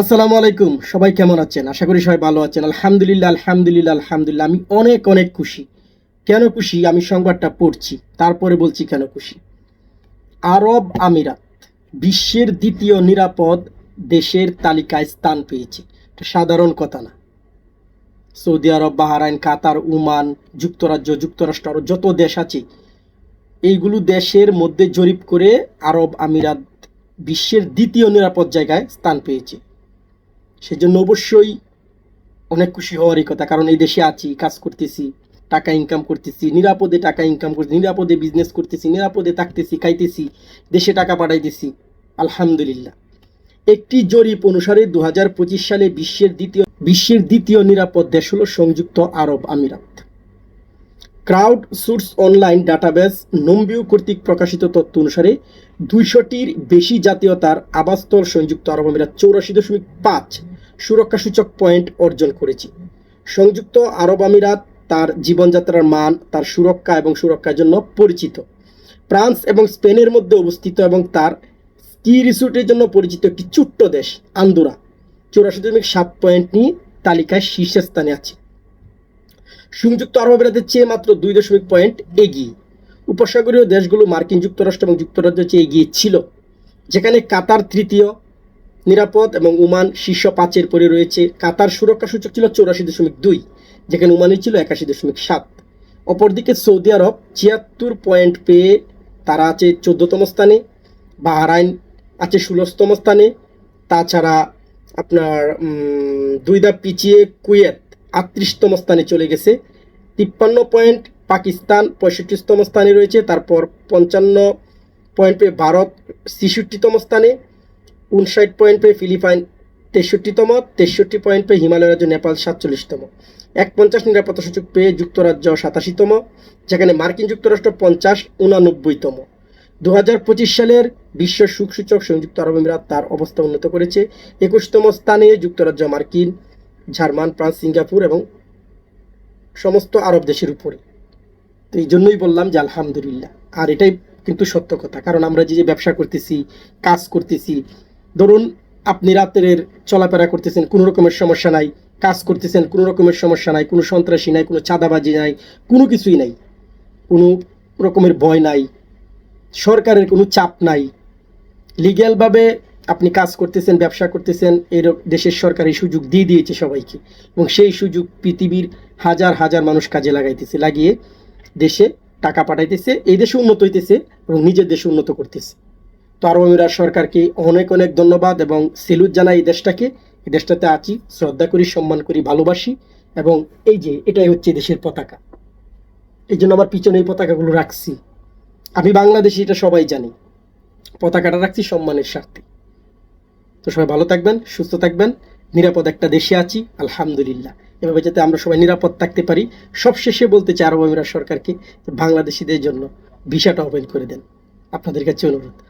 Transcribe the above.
আসসালামু আলাইকুম, সবাই কেমন আছেন? আশা করি সবাই ভালো আছেন। আলহামদুলিল্লাহ আলহামদুলিল্লাহ আলহামদুলিল্লাহ। আমি অনেক অনেক খুশি। কেন খুশি? আমি সংবাদটা পড়ছি, তারপরে বলছি কেন খুশি। আরব আমিরাত বিশ্বের দ্বিতীয় নিরাপদ দেশের তালিকায় স্থান পেয়েছে। সাধারণ কথা না। Saudi Arab, Bahrain, Qatar, Oman, যুক্তরাজ্য, যুক্তরাষ্ট্র আরও যত দেশ আছে, এইগুলো দেশের মধ্যে জরিপ করে আরব আমিরাত বিশ্বের দ্বিতীয় নিরাপদ জায়গায় স্থান পেয়েছে। সেজন্য অবশ্যই অনেক খুশি হওয়ারই কথা, কারণ এই দেশে আছি, কাজ করতেছি, টাকা ইনকাম করতেছি, নিরাপদে টাকা ইনকাম করতেছি, নিরাপদে বিজনেস করতেছি, নিরাপদে থাকতেছি, খাইতেছি, দেশে টাকা পাঠাইতেছি, আলহামদুলিল্লাহ। একটি জরিপ অনুসারে দু হাজার পঁচিশ সালে বিশ্বের দ্বিতীয় বিশ্বের দ্বিতীয় নিরাপদ দেশ হল সংযুক্ত আরব আমিরাত। Crowd source online database Numbeo কর্তৃক প্রকাশিত তথ্য অনুসারে দুইশোটির বেশি জাতীয়তার আবাসস্থল সংযুক্ত আরব আমিরাত চৌরাশি দশমিক পাঁচ সুরক্ষা সূচক পয়েন্ট অর্জন করেছি। সংযুক্ত আরব আমিরাত তার জীবনযাত্রার মান, তার সুরক্ষা এবং সুরক্ষার জন্য পরিচিত। ফ্রান্স এবং স্পেনের মধ্যে অবস্থিত এবং তার স্কি রিসোর্টের জন্য পরিচিত একটি ছোট্ট দেশ, আন্দোরা। চৌরাশি দশমিক সাত পয়েন্ট নিয়ে তালিকায় শীর্ষস্থানে আছে। সংযুক্ত আরব আমিরাতের চেয়ে মাত্র দুই দশমিক পয়েন্ট এগিয়ে। উপসাগরীয় দেশগুলো মার্কিন যুক্তরাষ্ট্র এবং যুক্তরাজ্যের চেয়ে এগিয়ে ছিল, যেখানে কাতার তৃতীয় নিরাপদ এবং ওমান শীর্ষ পাঁচের পরে রয়েছে কাতার সুরক্ষা সূচক ছিল চৌরাশি দশমিক দুই, যেখানে ওমানের ছিল একাশি দশমিক সাত। অপরদিকে সৌদি আরব ছিয়াত্তর পয়েন্ট পেয়ে তারা আছে চোদ্দতম স্থানে, বাহরাইন আছে ষোলোতম স্থানে, তাছাড়া আপনার দুই ধাপ পিছিয়ে কুয়েত আটত্রিশতম স্থানে চলে গেছে, তিপ্পান্ন পয়েন্ট পাকিস্তান পঁয়ষট্টিতম স্থানে রয়েছে, তারপর পঞ্চান্ন পয়েন্ট পেয়ে ভারত ছেষট্টিতম স্থানে উনষাট পয়েন্ট পেয়ে ফিলিপাইন তেষট্টিতম, তেষট্টি পয়েন্ট পেয়ে হিমালয় রাজ্য নেপাল সাতচল্লিশতম। এক পঞ্চাশ নিরাপত্তা সূচক পেয়ে যুক্তরাজ্য সাতাশিতম, যেখানে মার্কিন যুক্তরাষ্ট্র পঞ্চাশ, উনানব্বইতম। দু হাজার পঁচিশ সালের বিশ্ব সুখ সূচক সংযুক্ত আরব আমিরাত তার অবস্থা উন্নত করেছে। একুশতম স্থানে যুক্তরাজ্য, মার্কিন, জার্মান, ফ্রান্স, সিঙ্গাপুর এবং সমস্ত আরব দেশের উপরে। তো এই জন্যই বললাম যে আলহামদুলিল্লাহ। আর এটাই কিন্তু সত্য কথা, কারণ আমরা যে যে ব্যবসা করতেছি, কাজ করতেছি ধরুন, আপনি রাতের চলাফেরা করতেছেন, কোনো রকমের সমস্যা নাই, কাজ করতেছেন, কোনো রকমের সমস্যা নাই, কোনো সন্ত্রাসী নাই, কোনো চাঁদাবাজি নাই, কোনো কিছুই নাই, কোনো রকমের ভয় নাই, সরকারের কোনো চাপ নাই, লিগ্যালভাবে আপনি কাজ করতেছেন, ব্যবসা করতেছেন, এর দেশের সরকার এই সুযোগ দিয়ে দিয়েছে সবাইকে, এবং সেই সুযোগ পৃথিবীর হাজার হাজার মানুষ কাজে লাগাইতেছে, লাগিয়ে দেশে টাকা পাঠাইতেছে, এই দেশে উন্নত হইতেছে, এবং নিজের দেশে উন্নত করতেছে। তো আরব আমিরাত সরকারকে অনেক অনেক ধন্যবাদ এবং সেলুট জানাই এই দেশটাকে। এই দেশটাতে আছি, শ্রদ্ধা করি, সম্মান করি, ভালোবাসি এবং এই যে এটাই হচ্ছে দেশের পতাকা। এই জন্য আমার পিছনে এই পতাকাগুলো রাখছি। আমি বাংলাদেশি, এটা সবাই জানি। পতাকাটা রাখছি সম্মানের স্বার্থে। তো সবাই ভালো থাকবেন, সুস্থ থাকবেন, নিরাপদ একটা দেশে আছি, আলহামদুলিল্লাহ। এভাবে যাতে আমরা সবাই নিরাপদ থাকতে পারি, সবশেষে বলতে চাই আরব আমিরাত সরকারকে, বাংলাদেশিদের জন্য ভিসাটা ওপেন করে দেন। আপনাদের কাছে অনুরোধ।